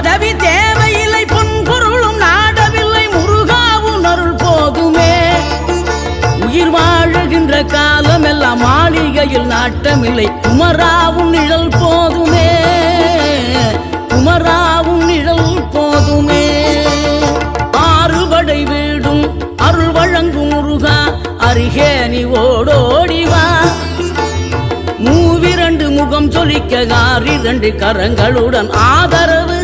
பணம் பதவி தேவையில்லை பொன்பொருளும் நாடவில்லை முருகாவும் அருள் போதுமே உயிர் வாழுகின்ற காலம் எல்லாம் மாளிகையில் நாட்டமில்லை குமராவும் நிழல் போதுமே. குமராவும் நிழல் போதுமே. ஆறுபடை வீடும் அருள் வழங்கும் முருகா அருகே நீ ஓடோடிவா மூவிரண்டு முகம் சொலிக்க ஆறிரண்டு கரங்களுடன் ஆதரவு